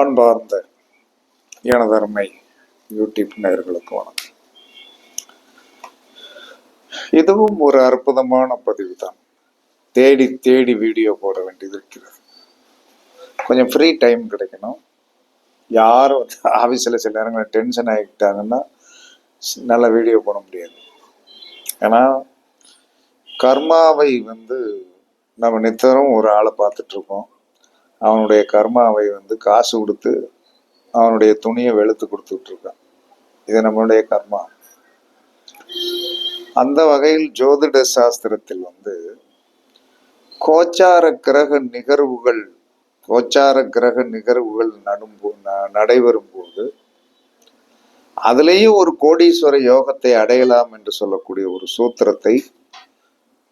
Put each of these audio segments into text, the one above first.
அன்பார்ந்த எனதருமை யூடியூப் நேர்களுக்கு வணக்கம். இதுவும் ஒரு அற்புதமான பதிவு தான் தேடி தேடி வீடியோ போட வேண்டியது இருக்கிறது. கொஞ்சம் ஃப்ரீ டைம் கிடைக்கணும். யாரும் வந்து ஆஃபீஸில் சில நேரங்களில் டென்ஷன் ஆகிட்டாங்கன்னா நல்ல வீடியோ போட முடியாது. ஏன்னா கர்மாவை வந்து நம்ம நித்தரும் ஒரு ஆளை பார்த்துட்ருக்கோம் அவனுடைய கர்மாவை வந்து காசு கொடுத்து அவனுடைய துணியை வெளுத்து கொடுத்துட்டு இருக்கான் இது நம்மளுடைய கர்மா. அந்த வகையில் ஜோதிட சாஸ்திரத்தில் வந்து கோச்சார கிரக நிகழ்வுகள் கோச்சார கிரக நிகழ்வுகள் நடும்போ ந- நடைபெறும் போது அதுலேயும் ஒரு கோடீஸ்வர யோகத்தை அடையலாம் என்று சொல்லக்கூடிய ஒரு சூத்திரத்தை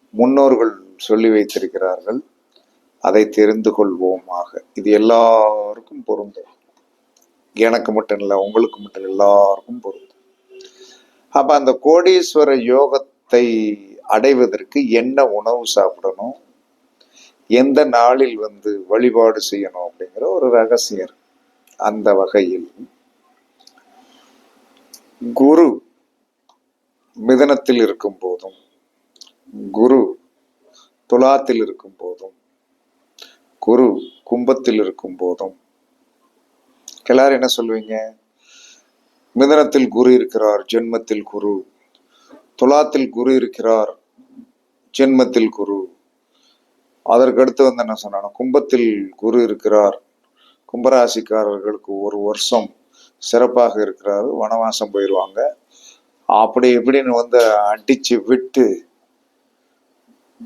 முன்னோர்கள் சொல்லி வைத்திருக்கிறார்கள். அதை தெரிந்து கொள்வோமாக. இது எல்லாருக்கும் பொருந்தும். எனக்கு மட்டும் இல்லை உங்களுக்கு மட்டும் இல்லை, எல்லாருக்கும் பொருந்தும். அப்ப அந்த கோடீஸ்வர யோகத்தை அடைவதற்கு என்ன உணவு சாப்பிடணும்? எந்த நாளில் வந்து வழிபாடு செய்யணும் அப்படிங்கிற ஒரு ரகசியம். அந்த வகையில் குரு மிதனத்தில் இருக்கும் போதும் குரு துலாத்தில் இருக்கும் போதும் குரு கும்பத்தில் இருக்கும் போதும் எல்லாரும் என்ன சொல்லுவீங்க? மிதனத்தில் குரு இருக்கிறார் ஜென்மத்தில் குரு. துலாத்தில் குரு இருக்கிறார் ஜென்மத்தில் குரு. அதற்கு அடுத்து வந்து என்ன சொன்னாங்க கும்பத்தில் குரு இருக்கிறார். கும்பராசிக்காரர்களுக்கு ஒரு வருஷம் சிறப்பாக இருக்கிறாரு வனவாசம் போயிடுவாங்க அப்படி இப்படின்னு வந்து அடிச்சு விட்டு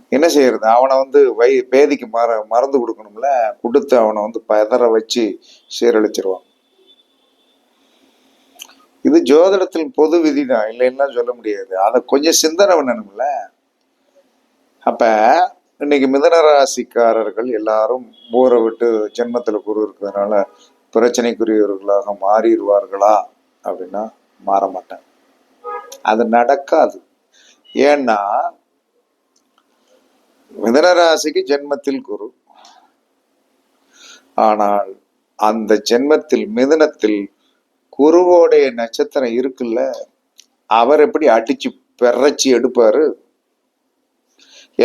என்ன செய்யறது? அவனை வந்து வை பேதிக்கு மற மறந்து கொடுக்கணும்ல? கொடுத்து அவனை வந்து பதற வச்சு சீரழிச்சிருவான். இது ஜோதிடத்தில் பொது விதிதான். இல்லைன்னா சொல்ல முடியாது. அதை கொஞ்சம் சிந்தனை பண்ணணும்ல? அப்ப இன்னைக்கு மிதன ராசிக்காரர்கள் எல்லாரும் ஊரை விட்டு ஜென்மத்துல குரு இருக்கிறதுனால பிரச்சனைக்குரியவர்களாக மாறிடுவார்களா? அப்படின்னா மாற மாட்டாங்க. அது நடக்காது. ஏன்னா மிதனராசிக்கு ஜென்மத்தில் குரு. ஆனால் அந்த ஜென்மத்தில் மிதுனத்தில் குருவோடைய நட்சத்திரம் இருக்குல்ல அவர் எப்படி அடிச்சு பெறச்சி எடுப்பாரு?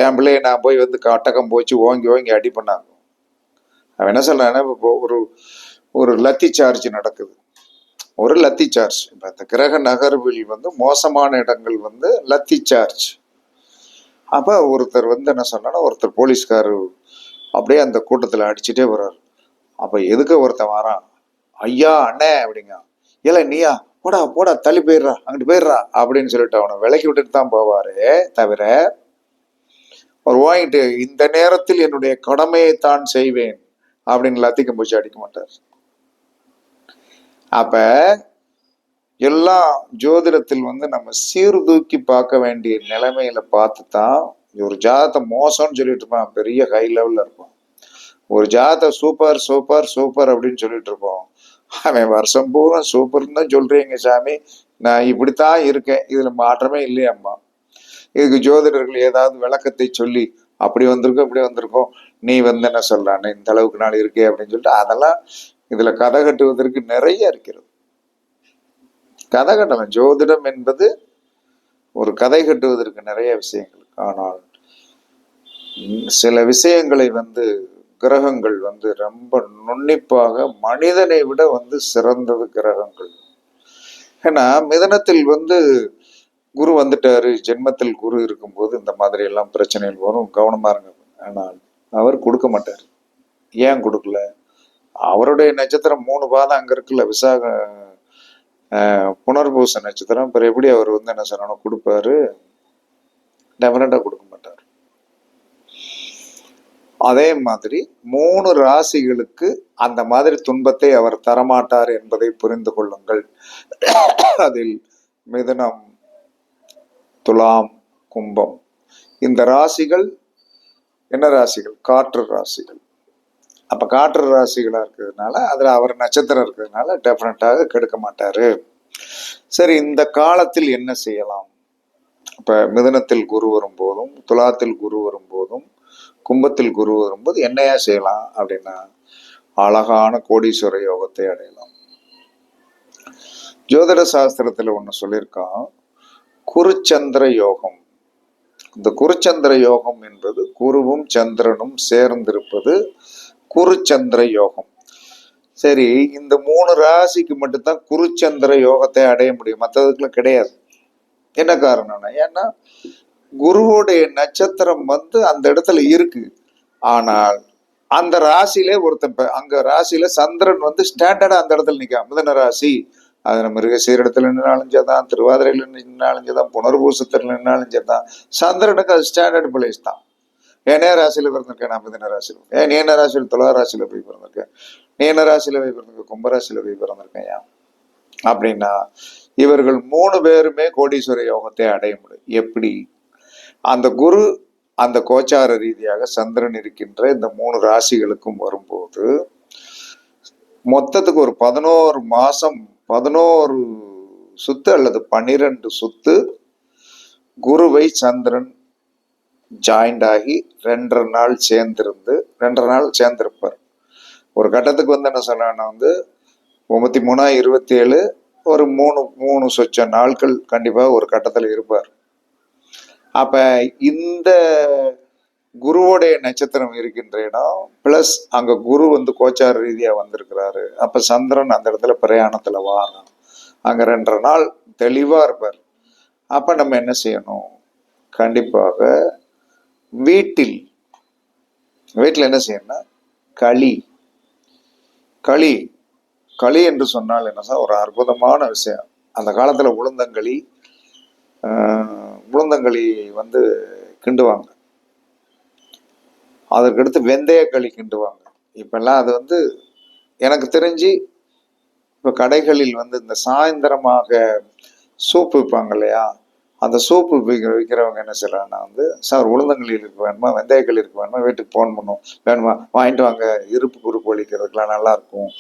என் பிள்ளைய நான் போய் வந்து கட்டகம் போச்சு ஓங்கி ஓங்கி அடி பண்ணாங்க. அவன் என்ன சொல்றான்னா இப்போ ஒரு ஒரு லத்தி சார்ஜ் நடக்குது. ஒரு லத்தி சார்ஜ். இப்போ இந்த கிரக நகர்வில் வந்து மோசமான இடங்கள் வந்து லத்தி சார்ஜ். அப்போ ஒருத்தர் வந்து என்ன சொன்னா ஒருத்தர் போலீஸ்கார் அப்படியே அந்த கூட்டத்தில் அடிச்சுட்டே வர்றார். அப்போ எதுக்கு ஒருத்தன் வரான்? ஐயா அண்ணே அப்படிங்க. இல்லை நீயா? போடா போடா தள்ளி போயிடுறா அங்கிட்டு போயிடுறா அப்படின்னு சொல்லிட்டு அவனை விலக்கி விட்டுட்டு தான் போவாரு தவிர அவர் வாங்கிட்டு இந்த நேரத்தில் என்னுடைய கடமையை தான் செய்வேன் அப்படின்னு எல்லாத்தையும் பூச்சி அடிக்க மாட்டார். அப்ப எல்லாம் ஜோதிடத்தில் வந்து நம்ம சீர்தூக்கி பார்க்க வேண்டிய நிலைமையில பார்த்து தான் ஒரு ஜாதத்தை மோசம்னு சொல்லிட்டு இருப்பான். பெரிய ஹை லெவல்ல இருப்பான். ஒரு ஜாதத்தை சூப்பர் சூப்பர் சூப்பர் அப்படின்னு சொல்லிட்டு இருப்போம் அவன் வருஷம் பூரா சூப்பர்னு தான் சொல்றீங்க சாமி. நான் இப்படித்தான் இருக்கேன். இதுல மாற்றமே இல்லையாம்மா. இதுக்கு ஜோதிடர்கள் ஏதாவது விளக்கத்தை சொல்லி அப்படி வந்திருக்கோம் இப்படி வந்திருக்கோம். நீ வந்து என்ன சொல்றான்னு இந்த அளவுக்கு நாள் இருக்கே அப்படின்னு சொல்லிட்டு அதெல்லாம் இதுல கதை கட்டுவதற்கு நிறைய இருக்கிறது. கதை கட்டலாம் ஜோதிடம் என்பது ஒரு கதை கட்டுவதற்கு நிறைய விஷயங்கள். ஆனால் சில விஷயங்களை வந்து கிரகங்கள் வந்து ரொம்ப நுண்ணிப்பாக மனிதனை விட வந்து சிறந்தது கிரகங்கள். ஏன்னா மிதனத்தில் வந்து குரு வந்துட்டாரு ஜென்மத்தில் குரு இருக்கும்போது இந்த மாதிரி எல்லாம் பிரச்சனைகள் வரும். கவனமா இருங்க. ஆனால் அவர் கொடுக்க மாட்டார். ஏன் கொடுக்கல? அவருடைய நட்சத்திரம் மூணு பாதம் அங்க இருக்குல்ல விசாக புனர்பூச நட்சத்திரம். அப்புறம் எப்படி அவர் வந்து என்ன சொன்னாலும் கொடுப்பாரு. டெஃபினட்டாக கொடுக்க மாட்டார். அதே மாதிரி மூணு ராசிகளுக்கு அந்த மாதிரி துன்பத்தை அவர் தரமாட்டார் என்பதை புரிந்து கொள்ளுங்கள். அதில் மிதுனம் துலாம் கும்பம். இந்த ராசிகள் என்ன ராசிகள்? காற்று ராசிகள். அப்போ காற்று ராசிகளா இருக்கிறதுனால அதுல அவர் நட்சத்திரம் இருக்கிறதுனால டெஃபினட்டாக கெடுக்க மாட்டாரு. சரி இந்த காலத்தில் என்ன செய்யலாம்? இப்ப மிதனத்தில் குரு வரும்போதும் துலாத்தில் குரு வரும்போதும் கும்பத்தில் குரு வரும்போது என்னையா செய்யலாம் அப்படின்னா அழகான கோடீஸ்வர யோகத்தை அடையலாம். ஜோதிட சாஸ்திரத்துல ஒண்ணு சொல்லியிருக்கான் குருச்சந்திர யோகம். இந்த குருச்சந்திர யோகம் என்பது குருவும் சந்திரனும் சேர்ந்திருப்பது குருச்சந்திர யோகம். சரி இந்த மூணு ராசிக்கு மட்டும்தான் குருச்சந்திர யோகத்தை அடைய முடியும். மற்றதுக்குலாம் கிடையாது. என்ன காரணம்னா ஏன்னா குருவுடைய நட்சத்திரம் வந்து அந்த இடத்துல இருக்கு. ஆனால் அந்த ராசியிலே ஒருத்தன் அங்க ராசியில சந்திரன் வந்து ஸ்டாண்டர்டா அந்த இடத்துல நிற்கான் மிதன ராசி. அது நம்ம மிருகசீரிடத்துல நின்னாலும் சரிதான் திருவாதிரையில நின்னாலும் சரிதான் புனர்பூசத்துல நின்னாலும் சரிதான். சந்திரனுக்கு அது ஸ்டாண்டர்ட் பிளேஸ் தான். ஏன் ராசியில் ராசியில பிறந்திருக்கேன் நான் மிதன ராசியில். ஏன் நீ என்ன ராசியில் துலா ராசியில போய் பிறந்திருக்கேன். நீ என்ன ராசியில போய் பிறந்திருக்க கும்பராசியில போய் பிறந்திருக்கேன் ஏன்? அப்படின்னா இவர்கள் மூணு பேருமே கோடீஸ்வர யோகத்தை அடைய முடியும். எப்படி? அந்த குரு அந்த கோச்சார ரீதியாக சந்திரன் இருக்கின்ற இந்த மூணு ராசிகளுக்கும் வரும்போது மொத்தத்துக்கு ஒரு பதினோரு மாசம் பதினோரு சுத்து அல்லது பன்னிரண்டு சுத்து குருவை சந்திரன் ஜாயிண்ட் ஆகி ரெண்டரை நாள் சேர்ந்துருந்து ரெண்டரை நாள் சேர்ந்துருப்பார். ஒரு கட்டத்துக்கு வந்து என்ன சொன்னா வந்து முப்பத்தி மூணா இருபத்தி ஏழு ஒரு மூணு மூணு சொச்ச நாட்கள் கண்டிப்பாக ஒரு கட்டத்தில் இருப்பார். அப்போ இந்த குருவோடைய நட்சத்திரம் இருக்கின்ற இடம் ப்ளஸ் அங்கே குரு வந்து கோச்சார ரீதியாக வந்திருக்கிறாரு. அப்போ சந்திரன் அந்த இடத்துல பிரயாணத்தில் வாரம் அங்கே ரெண்டரை நாள் தெளிவாக இருப்பார். அப்போ நம்ம என்ன செய்யணும்? கண்டிப்பாக வீட்டில். வீட்டில் என்ன செய்யணும்னா களி. களி. களி என்று சொன்னால் என்ன சார்? ஒரு அற்புதமான விஷயம். அந்த காலத்தில் உளுந்தங்களி உளுந்தங்களி வந்து கிண்டுவாங்க. அதற்கடுத்து வெந்தய களி கிண்டுவாங்க. இப்பெல்லாம் அது வந்து எனக்கு தெரிஞ்சு இப்போ கடைகளில் வந்து இந்த சாயந்தரமாக சூப் விற்பாங்க இல்லையா? அந்த சோப்பு விற்கிற விற்கிறவங்க என்ன செய்யறாங்கன்னா வந்து சார் உளுந்தங்களி இருக்கு வேணுமா? வெந்தயக்களி இருக்கு வேணுமா? வீட்டுக்கு ஃபோன் பண்ணும். வேணுமா? வாங்கிட்டு வாங்க. இருப்பு குறுப்பு ஒழிக்கிறதுக்கெலாம் நல்லா இருக்கும்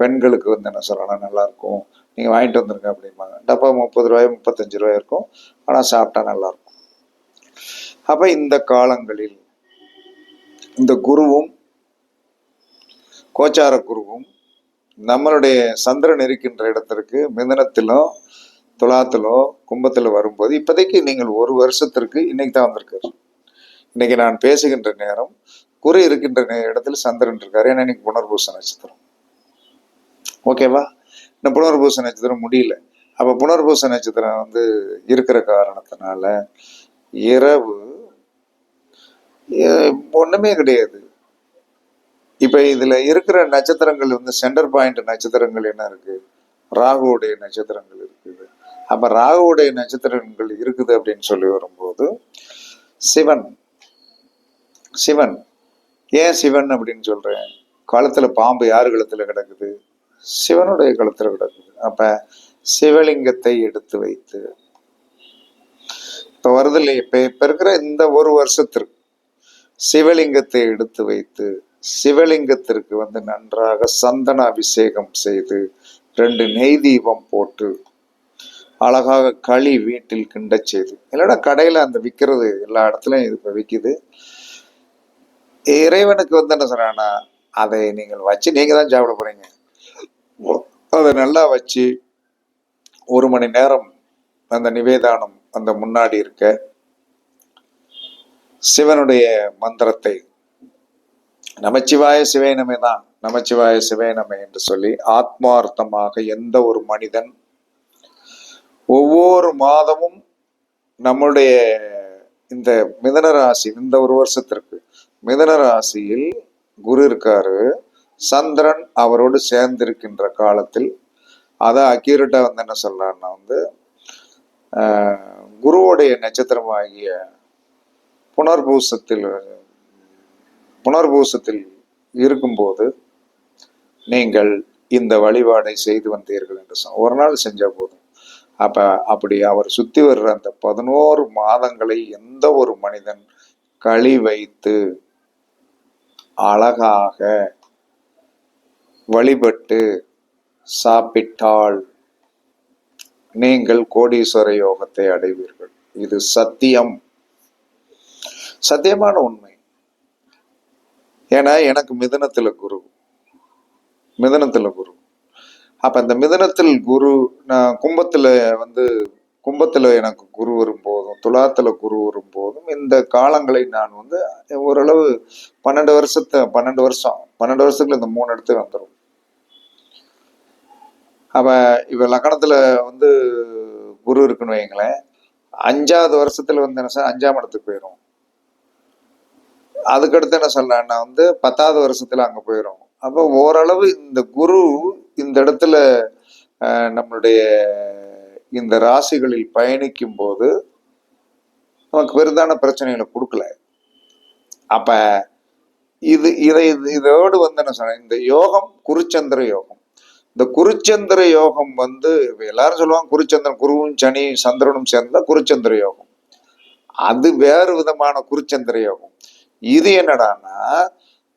பெண்களுக்கு வந்து என்ன சொல்லலாம் நல்லாயிருக்கும். நீங்கள் வாங்கிட்டு வந்துருங்க அப்படிம்பாங்க. டப்பா முப்பது ரூபாய் முப்பத்தஞ்சு ரூபாய் இருக்கும். ஆனால் சாப்பிட்டா நல்லாயிருக்கும். அப்போ இந்த காலங்களில் இந்த குருவும் கோச்சார குருவும் நம்மளுடைய சந்திரன் இருக்கின்ற இடத்திற்கு மிதனத்திலும் துலாத்திலோ கும்பத்தில் வரும்போது இப்போதைக்கு நீங்கள் ஒரு வருஷத்திற்கு இன்னைக்கு தான் வந்திருக்காரு. இன்னைக்கு நான் பேசுகின்ற நேரம் குறை இருக்கின்ற நே- இடத்துல சந்திரன் இருக்காரு. ஏன்னா இன்னைக்கு புனர்பூச நட்சத்திரம். ஓகேவா இந்த புனர்பூச நட்சத்திரம் முடியல. அப்போ புனர்பூச நட்சத்திரம் வந்து இருக்கிற காரணத்தினால இரவு ஒன்றுமே கிடையாது. இப்போ இதில் இருக்கிற நட்சத்திரங்கள் வந்து சென்டர் பாயிண்ட் நட்சத்திரங்கள் என்ன இருக்குது ராகுவுடைய நட்சத்திரங்கள் இருக்குது அப்ப ராகுவுடைய நட்சத்திரங்கள் இருக்குது அப்படின்னு சொல்லி வரும்போது சிவன் சிவன். ஏன் சிவன் அப்படின்னு சொல்றேன்? கழுத்துல பாம்பு யார் கழுத்துல கிடக்குது? சிவனுடைய கழுத்துல கிடக்குது. அப்ப சிவலிங்கத்தை எடுத்து வைத்து இப்ப வருது இல்லையா? இப்ப இப்ப இருக்கிற இந்த ஒரு வருஷத்திற்கு சிவலிங்கத்தை எடுத்து வைத்து சிவலிங்கத்திற்கு வந்து நன்றாக சந்தன அபிஷேகம் செய்து ரெண்டு நெய் தீபம் போட்டு அழகாக களி வீட்டில் கிண்டச் செய்து. இல்லைன்னா கடையில அந்த விற்கிறது எல்லா இடத்துலயும் இது இப்போ விற்கிது இறைவனுக்கு வந்து என்ன சொல்றாங்கன்னா அதை நீங்கள் வச்சு நீங்க தான் சாப்பிட போறீங்க. அதை நல்லா வச்சு ஒரு மணி நேரம் அந்த நிவேதானம் அந்த முன்னாடி இருக்க சிவனுடைய மந்திரத்தை நமச்சிவாய சிவேனமே தான். நமச்சிவாய சிவேனமே என்று சொல்லி ஆத்மார்த்தமாக எந்த ஒரு மனிதன் ஒவ்வொரு மாதமும் நம்முடைய இந்த மிதன ராசி இந்த ஒரு வருஷத்திற்கு மிதன ராசியில் குரு இருக்காரு. சந்திரன் அவரோடு சேர்ந்திருக்கின்ற காலத்தில் அதை அக்யூரேட்டா வந்து என்ன சொல்றாருன்னா வந்து குருவோடைய குருவுடைய நட்சத்திரமாகிய புனர்பூசத்தில் புனர்பூசத்தில் இருக்கும்போது நீங்கள் இந்த வழிபாடை செய்து வந்தீர்கள் என்று சொன்ன ஒரு நாள் செஞ்சால் போதும். அப்ப அப்படி அவர் சுத்தி வர்ற அந்த பதினோரு மாதங்களை எந்த ஒரு மனிதன் களி வைத்து அழகாக வழிபட்டு சாப்பிட்டால் நீங்கள் கோடீஸ்வர யோகத்தை அடைவீர்கள். இது சத்தியம். சத்தியமான உண்மை. ஏன்னா எனக்கு மிதுனத்துல குரு. மிதனத்துல குரு. அப்ப இந்த மிதனத்தில் குரு நான் கும்பத்துல வந்து கும்பத்துல எனக்கு குரு வரும்போதும் துலாத்துல குரு வரும்போதும் இந்த காலங்களை நான் வந்து ஓரளவு பன்னெண்டு வருஷத்தை பன்னெண்டு வருஷம் பன்னெண்டு வருஷத்துக்குள்ள இந்த மூணு இடத்துக்கு வந்துடும் அப்ப இவ லக்கணத்துல வந்து குரு இருக்குன்னு வைங்களேன் அஞ்சாவது வருஷத்துல வந்து என்ன சார் அஞ்சாம் இடத்துக்கு போயிடும் அதுக்கடுத்து என்ன சொல்லலாம்னா வந்து பத்தாவது வருஷத்துல அங்க போயிடும் அப்போ ஓரளவு இந்த குரு இந்த இடத்துல அஹ், நம்மளுடைய இந்த ராசிகளில் பயணிக்கும் போது நமக்கு பெரிதான பிரச்சனைகளை கொடுக்கல. அப்ப இது இதை இது- இதோடு வந்து என்ன சொன்னேன் இந்த யோகம் குருச்சந்திர யோகம். இந்த குருச்சந்திர யோகம் வந்து எல்லாரும் சொல்லுவாங்க குருச்சந்திரன் குருவும் சனி சந்திரனும் சேர்ந்தா குருச்சந்திர யோகம். அது வேறு விதமான குருச்சந்திர யோகம். இது என்னடான்னா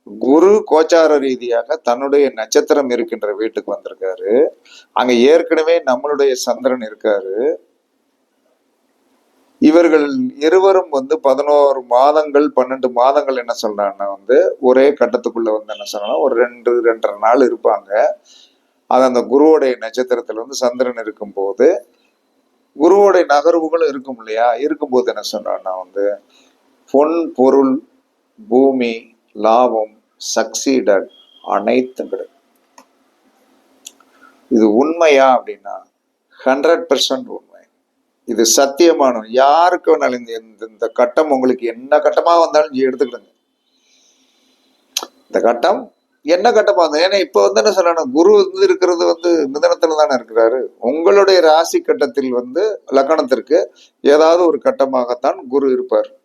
குரு கோச்சார ரீதியாக தன்னுடைய நட்சத்திரம் இருக்கின்ற வீட்டுக்கு வந்திருக்காரு. அங்க ஏற்கனவே நம்மளுடைய சந்திரன் இருக்காரு. இவர்கள் இருவரும் வந்து பதினோரு மாதங்கள் பன்னெண்டு மாதங்கள் என்ன சொல்றாங்கன்னா வந்து ஒரே கட்டத்துக்குள்ள வந்து என்ன சொல்லணும் ஒரு ரெண்டு ரெண்டரை நாள் இருப்பாங்க. அது அந்த குருவோடைய நட்சத்திரத்துல வந்து சந்திரன் இருக்கும் போது குருவோடைய நகர்வுகளும் இருக்கும் இல்லையா? இருக்கும்போது என்ன சொல்றாங்கன்னா வந்து பொன் பொருள் பூமி லாபம் சக்சீடட் அனைத்தும் கிடைக்கும் இது உண்மையா அப்படின்னா ஹண்ட்ரட் பெர்சன்ட் உண்மை. இது சத்தியமான? யாருக்கு வேணாலும் இந்த இந்த- கட்டம் உங்களுக்கு என்ன கட்டமா வந்தாலும் எடுத்துக்கிடுங்க. இந்த கட்டம் என்ன கட்டமா இருந்தது ஏன்னா இப்ப வந்து என்ன சொல்லணும்? குரு வந்து இருக்கிறது வந்து மிதனத்துல தானே இருக்கிறாரு. உங்களுடைய ராசி கட்டத்தில் வந்து லக்கணத்திற்கு ஏதாவது ஒரு கட்டமாகத்தான் குரு இருப்பார்.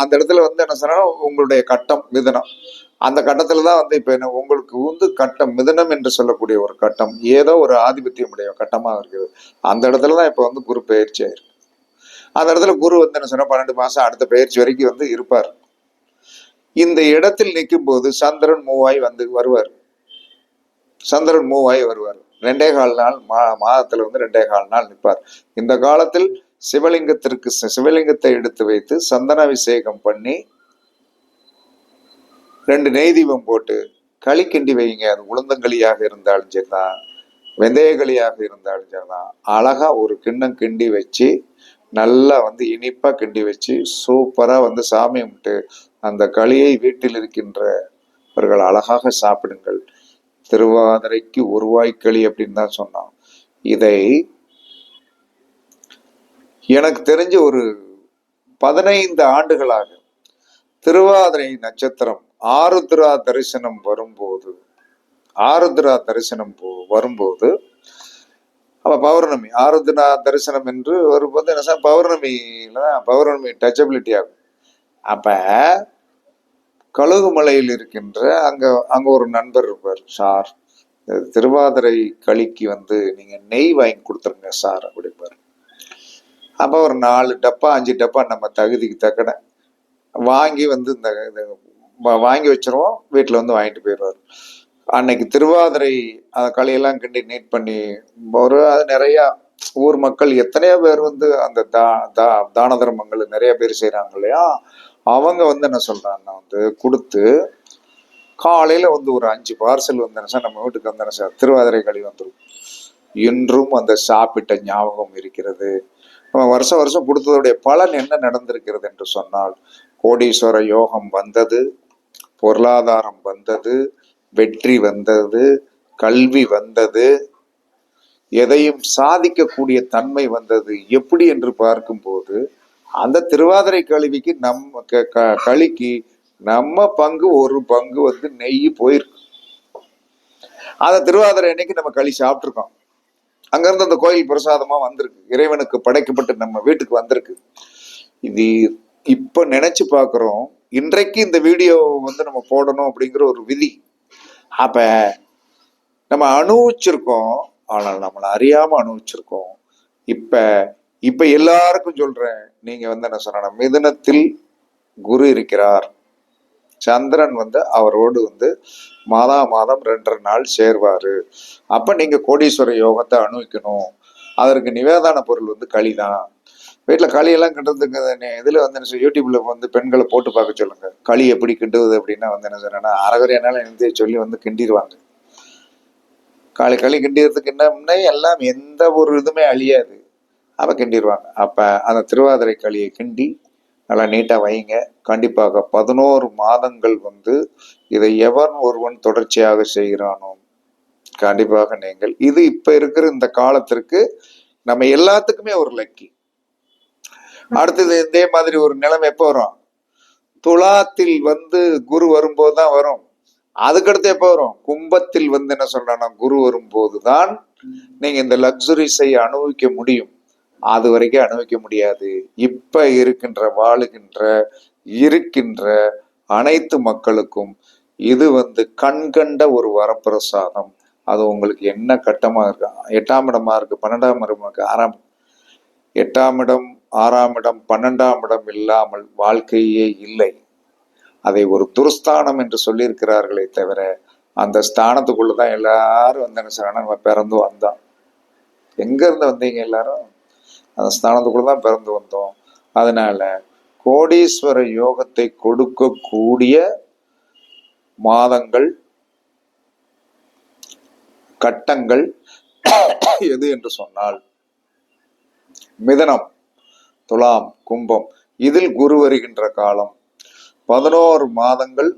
அந்த இடத்துல வந்து என்ன சொன்னா உங்களுடைய கட்டம் மிதனம். அந்த கட்டத்துல தான் வந்து இப்போ என்ன உங்களுக்கு வந்து கட்டம் மிதனம் என்று சொல்லக்கூடிய ஒரு கட்டம் ஏதோ ஒரு ஆதிபத்தியமுடைய கட்டமாக இருக்குது. அந்த இடத்துல தான் இப்போ வந்து குரு பயிற்சி ஆயிருக்கு. அந்த இடத்துல குரு வந்து என்ன சொன்னால் பன்னெண்டு மாதம் அடுத்த பயிற்சி வரைக்கும் வந்து இருப்பார். இந்த இடத்தில் நிற்கும் போது சந்திரன் மூவாய் வந்து வருவார். சந்திரன் மூவாய் வருவார். ரெண்டே கால் நாள் மா மாதத்தில் வந்து ரெண்டே கால் நாள் நிற்பார். இந்த காலத்தில் சிவலிங்கத்திற்கு சிவலிங்கத்தை எடுத்து வைத்து சந்தனாபிஷேகம் பண்ணி ரெண்டு நெய் தீபம் போட்டு களி கிண்டி வைங்க அது உளுந்தங்களியாக இருந்தாலும் சரிதான். வெந்தயக்களியாக இருந்தாலும் சரிதான். அழகா ஒரு கிண்ணம் கிண்டி வச்சு நல்லா வந்து இனிப்பா கிண்டி வச்சு சூப்பரா வந்து சாமி கும்பிட்டு அந்த களியை வீட்டில் இருக்கின்றவர்கள் அழகாக சாப்பிடுங்கள். திருவாதிரைக்கு ஒருவாய்க்களி அப்படின்னு தான் சொன்னான். இதை எனக்கு தெரிஞ்சு ஒரு பதினைந்து ஆண்டுகளாக திருவாதிரை நட்சத்திரம் ஆருத்ரா தரிசனம் வரும்போது ஆருத்ரா தரிசனம் போ- வரும்போது அப்ப பௌர்ணமி ஆருத்ரா தரிசனம் என்று வரும்போது என்ன சார் பௌர்ணமியில தான் பௌர்ணமி டச்சபிலிட்டி ஆகும். அப்ப கழுகுமலையில் இருக்கின்ற அங்க அங்க ஒரு நண்பர் இருப்பார் சார். திருவாதிரை களிக்கு வந்து நீங்க நெய் வாங்கி கொடுத்துருங்க சார் அப்படிப்பாரு அப்போ ஒரு நாலு டப்பா அஞ்சு டப்பா நம்ம தகுதிக்கு தக்கன வாங்கி வந்து இந்த வாங்கி வச்சிருவோம். வீட்டில் வந்து வாங்கிட்டு போயிடுவார். அன்னைக்கு திருவாதிரை அந்த களியெல்லாம் கிண்டி நீட் பண்ணி ஒரு அது நிறையா ஊர் மக்கள் எத்தனையோ பேர் வந்து அந்த தா தா தான தர்மங்கள் நிறைய பேர் செய்கிறாங்க இல்லையா? அவங்க வந்து என்ன சொல்கிறாங்கன்னா வந்து கொடுத்து காலையில் வந்து ஒரு அஞ்சு பார்சல் வந்தேன் சார் நம்ம வீட்டுக்கு வந்தேன் சார் திருவாதிரை களி வந்துடும் இன்றும் அந்த சாப்பிட்ட ஞாபகம் இருக்கிறது. நம்ம வருஷம் வருஷம் கொடுத்ததுடைய பலன் என்ன நடந்திருக்கிறது என்று சொன்னால் கோடீஸ்வர யோகம் வந்தது பொருளாதாரம் வந்தது வெற்றி வந்தது கல்வி வந்தது எதையும் சாதிக்கக்கூடிய தன்மை வந்தது. எப்படி என்று பார்க்கும்போது அந்த திருவாதிரை கழுவிக்கு நம்ம க- கழிக்கு களிக்கு நம்ம பங்கு ஒரு பங்கு வந்து நெய் போயிருக்கு. அந்த திருவாதிரை அன்னைக்கு நம்ம களி சாப்பிட்ருக்கோம் அங்கிருந்து அந்த கோயில் பிரசாதமா வந்திருக்கு. இறைவனுக்கு படைக்கப்பட்டு நம்ம வீட்டுக்கு வந்திருக்கு. இது இப்ப நினைச்சு பார்க்குறோம். இன்றைக்கு இந்த வீடியோ வந்து நம்ம போடணும் அப்படிங்கிற ஒரு விதி. அப்ப நம்ம அனுபவிச்சிருக்கோம். ஆனால் நம்மளை அறியாம அனுபவிச்சிருக்கோம். இப்ப இப்ப எல்லாருக்கும் சொல்றேன். நீங்க வந்து என்ன சொன்ன மிதனத்தில் குரு இருக்கிறார். சந்திரன் வந்து அவரோடு வந்து மாதா மாதம் ரெண்டரை நாள் சேர்வாரு. அப்ப நீங்க கோடீஸ்வர யோகத்தை அனுபவிக்கணும். அதற்கு நிவேதான பொருள் வந்து களி தான் வீட்டில் களியெல்லாம் கிண்டுறதுக்கு இதில் வந்து என்ன செய்ய- யூடியூப்ல வந்து பெண்களை போட்டு பார்க்க சொல்லுங்க. களி எப்படி கிண்டுவது அப்படின்னா வந்து என்ன சொன்னேன்னா அரகுறையானால எழுந்திய சொல்லி வந்து கிண்டிடுவாங்க. களி களி கிண்டிறதுக்கு என்ன முன்னே எல்லாம் எந்த ஒரு இதுவுமே அழியாது. அவ கிண்டிடுவாங்க. அப்ப அந்த திருவாதிரை களியை கிண்டி நல்லா நீட்டா வைங்க. கண்டிப்பாக பதினோரு மாதங்கள் வந்து இதை எவன் ஒருவன் தொடர்ச்சியாக செய்கிறானோ? கண்டிப்பாக நீங்கள். இது இப்ப இருக்கிற இந்த காலத்திற்கு நம்ம எல்லாத்துக்குமே ஒரு லக்கி அடுத்தது இதே மாதிரி ஒரு நிலைமை எப்போ வரும்? துலாத்தில் வந்து குரு வரும்போது தான் வரும். அதுக்கடுத்து எப்போ வரும்? கும்பத்தில் வந்து என்ன சொல்றேன்னா குரு வரும்போது தான் நீங்க இந்த லக்ஸுரிஸை அனுபவிக்க முடியும். அது வரைக்கும் அனுபவிக்க முடியாது. இப்ப இருக்கின்ற வாழுகின்ற இருக்கின்ற அனைத்து மக்களுக்கும் இது வந்து கண்கண்ட ஒரு வரப்பிரசாதம். அது உங்களுக்கு என்ன கட்டமா இருக்கு? எட்டாம் இடமா இருக்கு பன்னெண்டாம் இடமா இருக்கு ஆறாம் எட்டாம் இடம் ஆறாம் இடம் பன்னெண்டாம் இடம் இல்லாமல் வாழ்க்கையே இல்லை. அதை ஒரு துருஸ்தானம் என்று சொல்லியிருக்கிறார்களே தவிர அந்த ஸ்தானத்துக்குள்ளதான் எல்லாரும் வந்து என்ன நம்ம பிறந்து வந்தோம். எங்க இருந்து வந்தீங்க எல்லாரும்? அந்த ஸ்தானத்துக்குள்ள தான் பிறந்து வந்தோம். அதனால கோடீஸ்வர யோகத்தை கொடுக்கக்கூடிய மாதங்கள் கட்டங்கள் எது என்று சொன்னால் மிதனம் துலாம் கும்பம் இதில் குரு வருகின்ற காலம் பதினோரு மாதங்கள்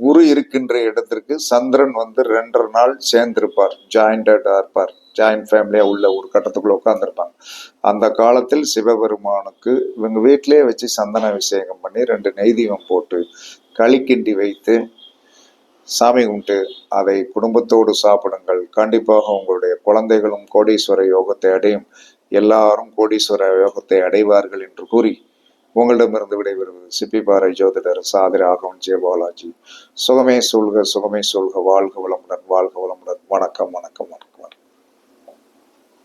குரு இருக்கின்ற இடத்திற்கு சந்திரன் வந்து ரெண்டரை நாள் சேர்ந்திருப்பார். ஜாயிண்டடா இருப்பார். ஜாயிண்ட் ஃபேமிலியா உள்ள ஒரு கட்டத்துக்குள்ள உட்காந்துருப்பாங்க அந்த காலத்தில் சிவபெருமானுக்கு இவங்க வீட்டிலேயே வச்சு சந்தன அபிஷேகம் பண்ணி ரெண்டு நெய்தீபம் போட்டு களிக்கிண்டி வைத்து சாமி கும்பிட்டு அதை குடும்பத்தோடு சாப்பிடுங்கள். கண்டிப்பாக உங்களுடைய குழந்தைகளும் கோடீஸ்வர யோகத்தை அடையும். எல்லாரும் கோடீஸ்வர யோகத்தை அடைவார்கள் என்று கூறி உங்களிடமிருந்து விடைபெறுவது சிப்பிபாறை ஜோதிடர் சாதிர ஆகவன் ஜெய பாலாஜி. சுகமே சொல்க சுகமே சொல்க வாழ்க வளமுடன் வாழ்க வளமுடன். வணக்கம் வணக்கம் வணக்கம்.